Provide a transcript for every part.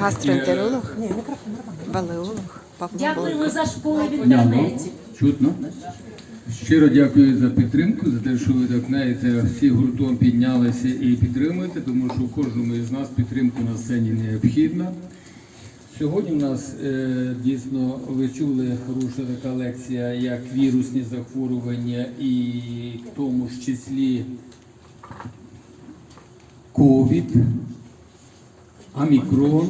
гастроентеролог, балеолог Павло Дякуємо за школи в інтернеті. чутно. Щиро дякую за підтримку, за те, що ви так знаєте, всі гуртом піднялися і підтримуєте, тому що кожному із нас підтримка на сцені необхідна. Сьогодні у нас е, дійсно ви чули хороша така лекція, як вірусні захворювання, і в тому ж числі ковід, амікрон,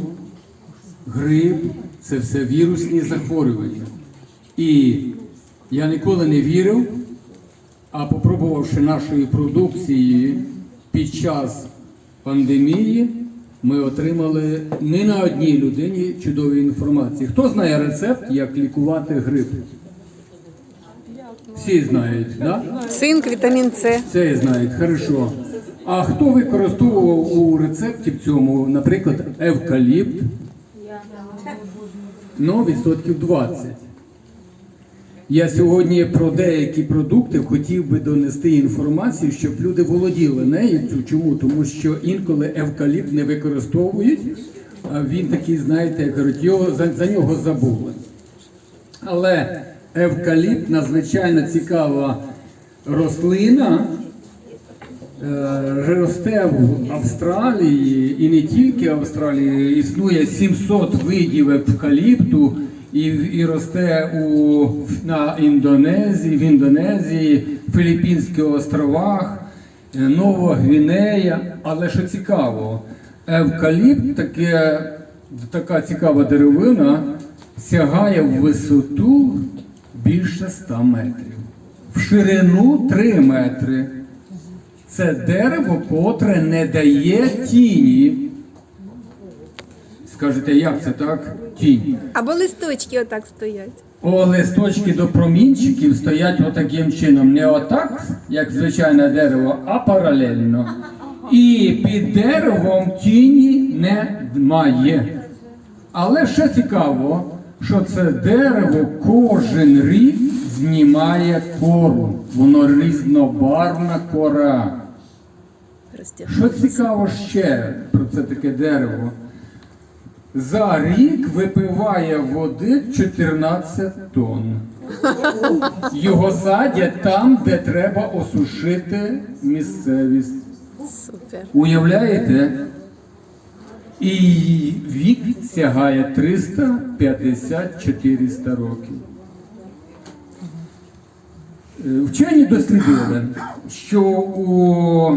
грип це все вірусні захворювання. І я ніколи не вірив, а попробувавши нашої продукції під час пандемії, ми отримали не на одній людині чудові інформації. Хто знає рецепт, як лікувати грип? Всі знають? Да? Цинк, вітамін С. Це знають, хорошо. А хто використовував у рецепті в цьому, наприклад, евкаліпт? Ну, відсотків 20. Я сьогодні про деякі продукти хотів би донести інформацію, щоб люди володіли нею. Чому? Тому що інколи евкаліпт не використовують, він такий, знаєте, як кажуть, його, за, за нього забули. Але евкаліпт надзвичайно цікава рослина. Е, Росте в Австралії і не тільки в Австралії, існує 700 видів евкаліпту і, і росте у, на Індонезії, в Індонезії, Філіппінських островах, е, Нова Гвінея. Але що цікаво, евкаліпт таке, така цікава деревина сягає в висоту більше 100 метрів, в ширину 3 метри. Це дерево, котре не дає тіні. Скажете, як це так? Тінь. Або листочки отак стоять. О, листочки до промінчиків стоять отаким чином. Не отак, як звичайне дерево, а паралельно. І під деревом тіні немає. Але ще цікаво, що це дерево кожен рік знімає кору. Воно різнобарвна кора. Що цікаво ще про це таке дерево? За рік випиває води 14 тонн. Його садять там, де треба осушити місцевість. Супер. Уявляєте? І вік сягає 350-400 років. Е, Вчені дослідили, що у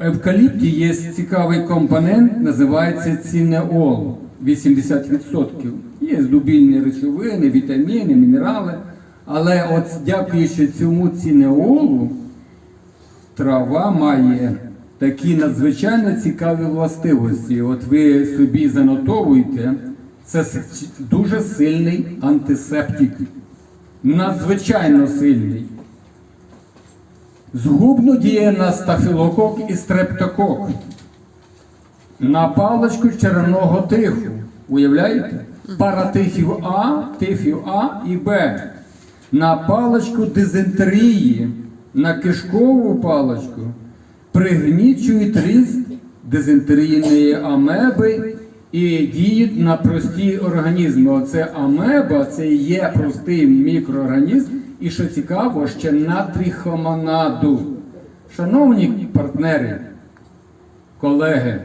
евкаліпті є цікавий компонент, називається цінеол 80%. Є дубільні речовини, вітаміни, мінерали. Але от дякуючи цьому цінеолу, трава має такі надзвичайно цікаві властивості. От ви собі занотовуєте, це дуже сильний антисептик. Надзвичайно сильний. Згубно діє на стафілокок і стрептокок. На паличку червоного тифу. Уявляєте? Паратифів А, тифів А і Б. На паличку дизентерії, на кишкову паличку пригнічують ріст дизентерійної амеби і діють на прості організми. Оце амеба, це є простий мікроорганізм, і що цікаво, ще на трихомонаду. Шановні партнери, колеги,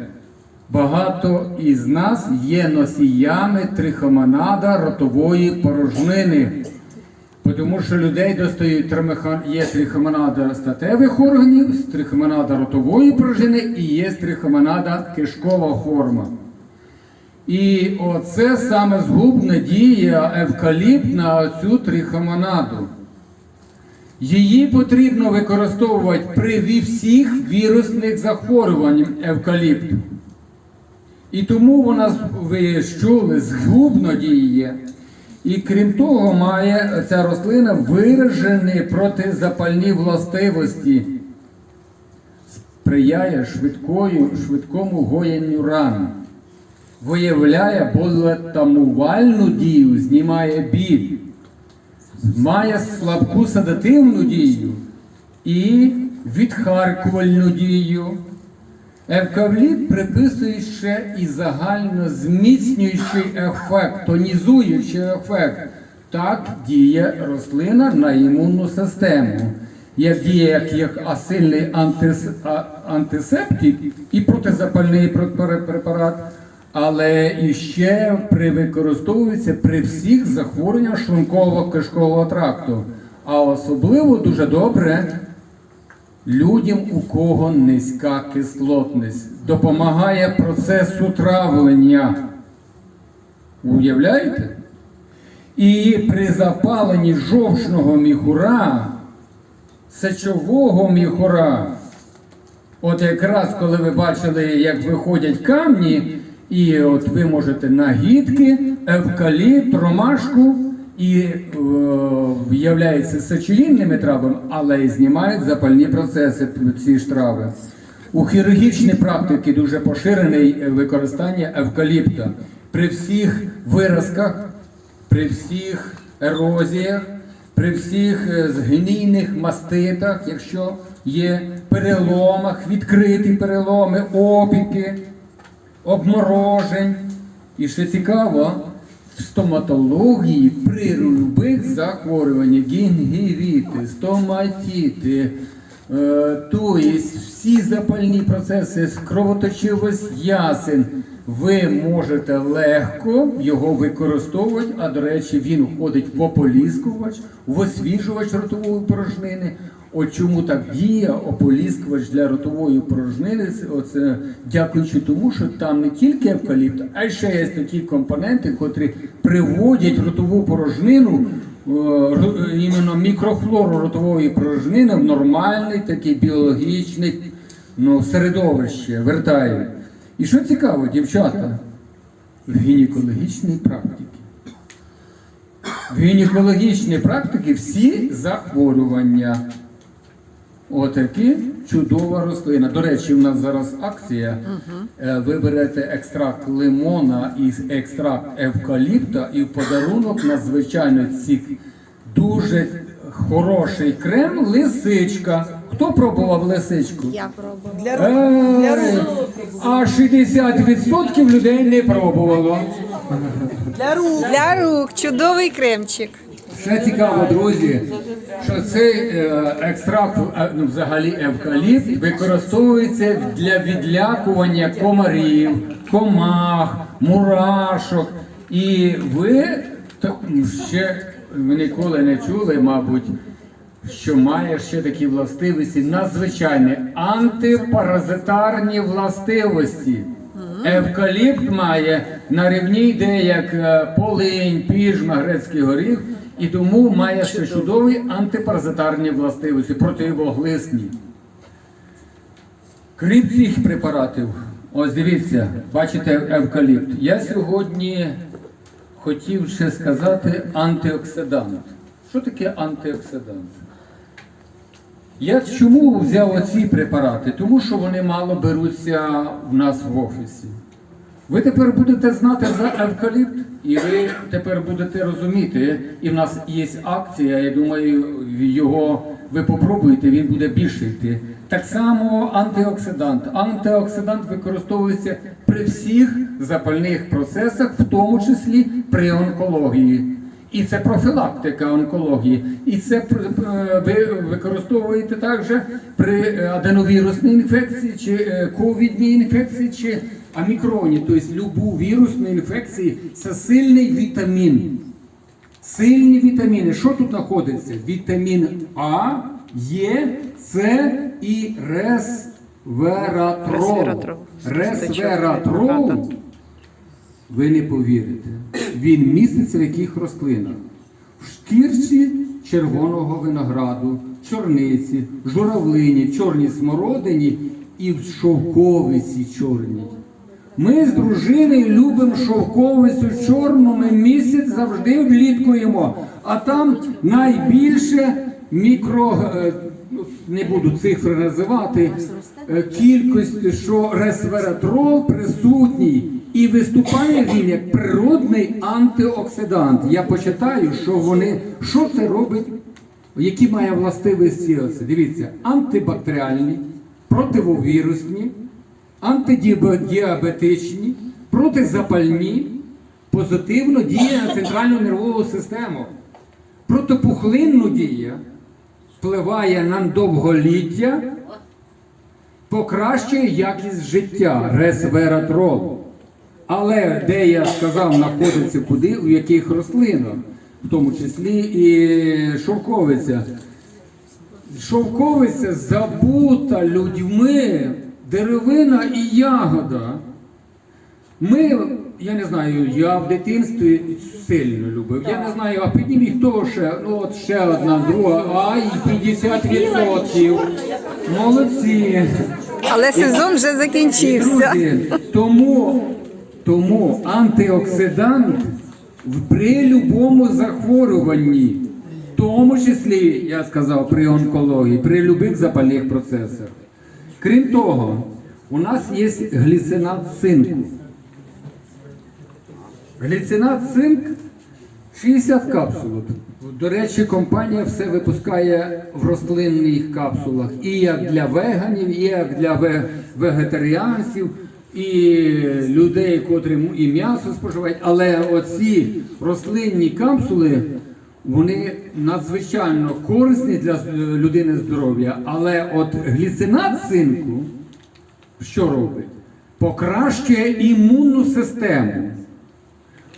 багато із нас є носіями трихомонада ротової порожнини. Тому що людей достають є трихомонада статевих органів, трихомонада ротової порожнини і є трихомонада кишкова форма. І оце саме згубна дія евкаліпт на цю трихомонаду. Її потрібно використовувати при всіх вірусних захворювань евкаліпту. І тому вона, ви чули, згубно діє. І крім того, має ця рослина виражені протизапальні властивості, сприяє швидкою, швидкому гоєнню ран, виявляє болетамувальну дію, знімає біль, має слабку седативну дію і відхаркувальну дію. Евкаліпт приписує ще і загально зміцнюючий ефект, тонізуючий ефект. Так діє рослина на імунну систему. Як діє як, як асильний антис, а- антисептик і протизапальний препар- препарат, але і ще при використовується при всіх захворюваннях шлунково-кишкового тракту. А особливо дуже добре людям, у кого низька кислотність, допомагає процесу травлення. Уявляєте? І при запаленні жовчного міхура, сечового міхура, от якраз коли ви бачили, як виходять камні, і от ви можете нагідки, евкаліпт, ромашку і е, являються сечогінними травами, але і знімають запальні процеси ці ж трави. У хірургічній практиці дуже поширене використання евкаліпта. При всіх виразках, при всіх ерозіях, при всіх е, згнійних маститах, якщо є переломах, відкриті переломи, опіки, обморожень. І ще цікаво, в стоматології при любих захворюваннях, гінгівіти, стоматіти, е, тобто всі запальні процеси, кровоточивость ясен, ви можете легко його використовувати, а до речі, він входить в ополіскувач, в освіжувач ротової порожнини. От чому так діє ополіскувач для ротової порожнини? Оце дякуючи тому, що там не тільки евкаліпт, а й ще є такі компоненти, котрі приводять ротову порожнину, е, іменно мікрофлору ротової порожнини в нормальний такий біологічний ну, середовище, вертають. І що цікаво, дівчата, в гінекологічній практиці. В гінекологічній практиці всі захворювання. Отакі чудова рослина. До речі, у нас зараз акція. Е, Ви берете екстракт лимона і екстракт евкаліпта, і в подарунок надзвичайно цік дуже хороший крем лисичка. Хто пробував лисичку? Я пробувала. Для рук. Для рук. А 60% людей не пробувало. Для рук. Для рук чудовий кремчик. Ще цікаво, друзі, що цей е, екстракт, е, ну, взагалі евкаліпт, використовується для відлякування комарів, комах, мурашок. І ви ще ніколи не чули, мабуть, що має ще такі властивості, надзвичайні антипаразитарні властивості. Евкаліпт має на рівні йде як е, полинь, піжма, грецький горіх, і тому має ще чудові антипаразитарні властивості, противоглисні. Крім цих препаратів, ось дивіться, бачите евкаліпт. Я сьогодні хотів ще сказати антиоксидант. Що таке антиоксидант? Я чому взяв оці препарати? Тому що вони мало беруться в нас в офісі. Ви тепер будете знати за евкаліпт, і ви тепер будете розуміти. І в нас є акція, я думаю, його ви попробуєте, він буде більше йти. Так само антиоксидант. Антиоксидант використовується при всіх запальних процесах, в тому числі при онкології. І це профілактика онкології. І це е, ви використовуєте також при аденовірусній інфекції, чи е, ковідній інфекції, чи амікроні, тобто любу вірусну інфекцію, це сильний вітамін. Сильні вітаміни. Що тут знаходиться? Вітамін А, Е, С і. Ресвератрол. Ресвератрол. Ви не повірите. Він міститься в яких рослинах? В шкірці червоного винограду, чорниці, журавлині, чорній смородині і в шовковиці чорній. Ми з дружиною любимо шовковицю чорну, ми місяць завжди вліткуємо. А там найбільше мікро, е, не буду цифри називати, е, кількість, що ресвератрол присутній. І виступає він як природний антиоксидант. Я почитаю, що вони, що це робить, які має властивості. Дивіться, антибактеріальні, противовірусні, антидіабетичні, протизапальні, позитивно діє на центральну нервову систему. Протипухлинну дія впливає на довголіття, покращує якість життя, ресвератрол. Але де я сказав, знаходиться куди, у яких рослинах, в тому числі і шовковиця. Шовковиця забута людьми, деревина і ягода. Ми, я не знаю, я в дитинстві сильно любив. Я не знаю, а підніміть хто ще, ну от ще одна, друга, ай, 50%. Молодці. Але сезон вже закінчився. Друзі, тому, тому антиоксидант в- при будь-якому захворюванні, в тому числі, я сказав, при онкології, при будь-яких запальних процесах. Крім того, у нас є гліцинат цинку. Гліцинат цинк 60 капсул. До речі, компанія все випускає в рослинних капсулах. І як для веганів, і як для вегетаріанців, і людей, котрі і м'ясо споживають. Але оці рослинні капсули, вони надзвичайно корисні для людини здоров'я. Але от гліцинат цинку, що робить? Покращує імунну систему.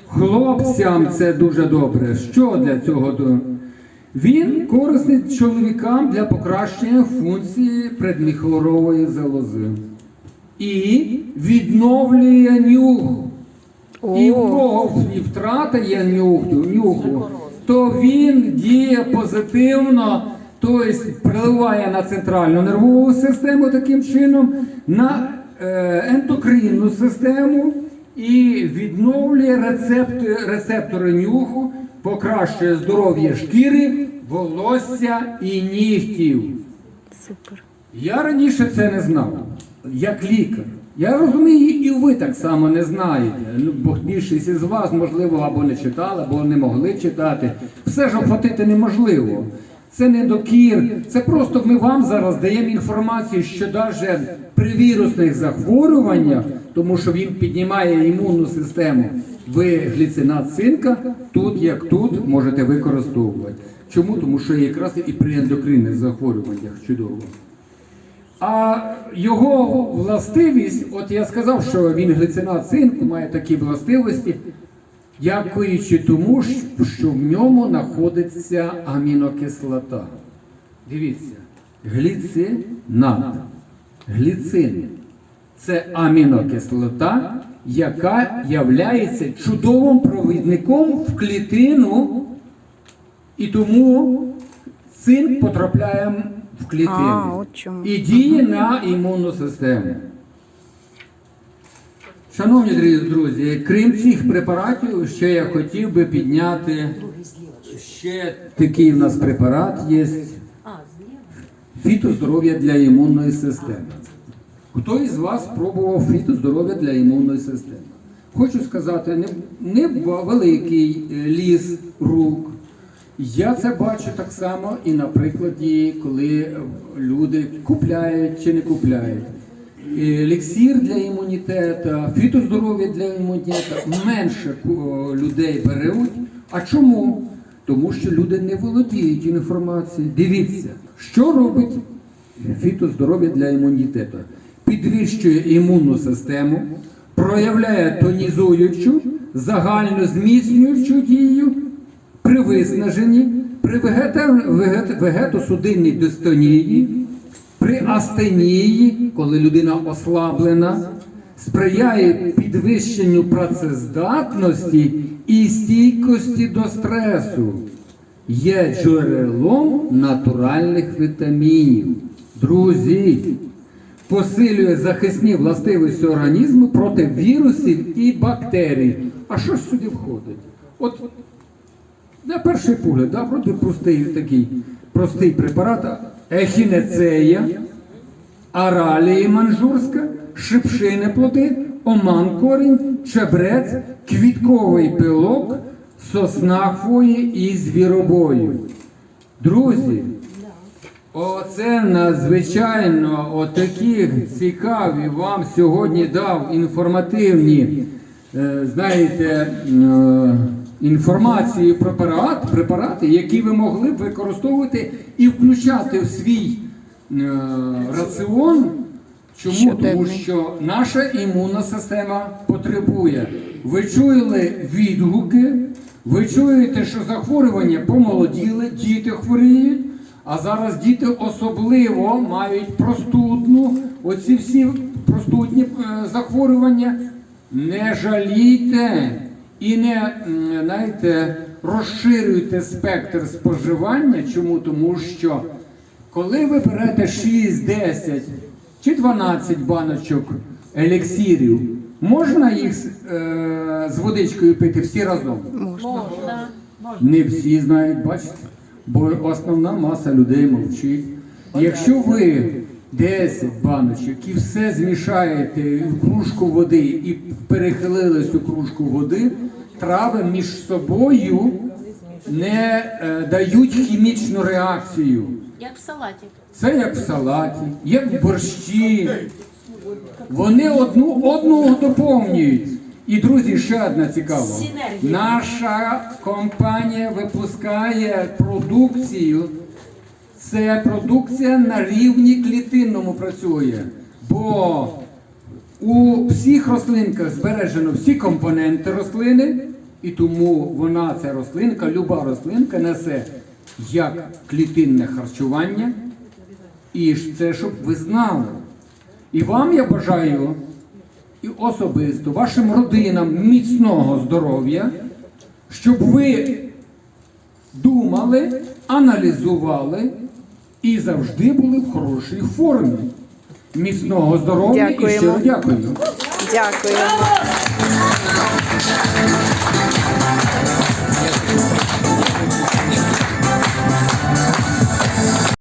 Хлопцям це дуже добре. Що для цього? Він корисний чоловікам для покращення функції предміхорової залози. І відновлює нюх. І в кого втрата є нюху, нюху, то він діє позитивно, тобто впливає на центральну нервову систему таким чином, на е, ендокринну систему і відновлює рецептори, рецептори нюху, покращує здоров'я шкіри, волосся і нігтів. супер. Я раніше це не знав, як лікар. Я розумію, і ви так само не знаєте. Ну, бо більшість із вас, можливо, або не читали, або не могли читати. Все ж охватити неможливо. Це не докір, це просто ми вам зараз даємо інформацію, що навіть при вірусних захворюваннях, тому що він піднімає імунну систему, ви гліцинат цинка тут, як тут, можете використовувати. Чому? Тому що якраз і при ендокринних захворюваннях чудово. А його властивість, от я сказав, що він глицинат цинку має такі властивості, дякуючи тому, що в ньому знаходиться амінокислота. Дивіться, гліцинат, гліцин це амінокислота, яка є чудовим провідником в клітину, і тому цинк потрапляє в клітину А, от чому. і діє на імунну систему. Шановні друзі- крім цих препаратів, ще я хотів би підняти ще такий в нас препарат є фітоздоров'я для імунної системи. Хто із вас пробував фітоздоров'я для імунної системи? Хочу сказати, не, не великий е, ліс рук. Я це бачу так само і на прикладі, коли люди купляють чи не купляють. Еліксір для імунітету, фітоздоров'я для імунітету менше людей беруть. А чому? Тому що люди не володіють інформацією. Дивіться, що робить фітоздоров'я для імунітету. Підвищує імунну систему, проявляє тонізуючу, загально зміцнюючу дію при виснаженні, при вегетосудинній дистонії, при астенії, коли людина ослаблена, сприяє підвищенню працездатності і стійкості до стресу є джерелом натуральних вітамінів. Друзі, посилює захисні властивості організму проти вірусів і бактерій. А що ж сюди входить? От на перший погляд, да, вроді простий такий простий препарат, ехінецея, аралія манжурська, шипшини плоди, оман корінь, чебрець, квітковий пилок, сосна хвої і звіробою. Друзі, Оце надзвичайно отакі цікаві вам сьогодні дав інформативні, е, знаєте, е, інформації про препарат, препарати, які ви могли б використовувати і включати в свій е, раціон. Чому? Тому що наша імунна система потребує. Ви чули відгуки, ви чуєте, що захворювання помолоділи, діти хворіють, а зараз діти особливо мають простудну, оці всі простудні е, захворювання. Не жалійте і не знаєте, розширюйте спектр споживання. Чому? Тому що коли ви берете 6, 10 чи 12 баночок еліксирів, можна їх з, е, з водичкою пити всі разом? Можна. Не всі знають, бачите? Бо основна маса людей мовчить. Якщо ви 10 баночок і все змішаєте в кружку води і перехилили цю кружку води, трави між собою не е, дають хімічну реакцію. Як в салаті. Це як в салаті, як в борщі. Вони одну одного доповнюють. І друзі, ще одна цікава. Наша компанія випускає продукцію. Це продукція на рівні клітинному працює. Бо у всіх рослинках збережено всі компоненти рослини, і тому вона, ця рослинка, люба рослинка несе як клітинне харчування, і це щоб ви знали. І вам я бажаю і особисто вашим родинам міцного здоров'я, щоб ви думали, аналізували і завжди були в хорошій формі. Міцного здоров'я і щиро дякую. Дякую.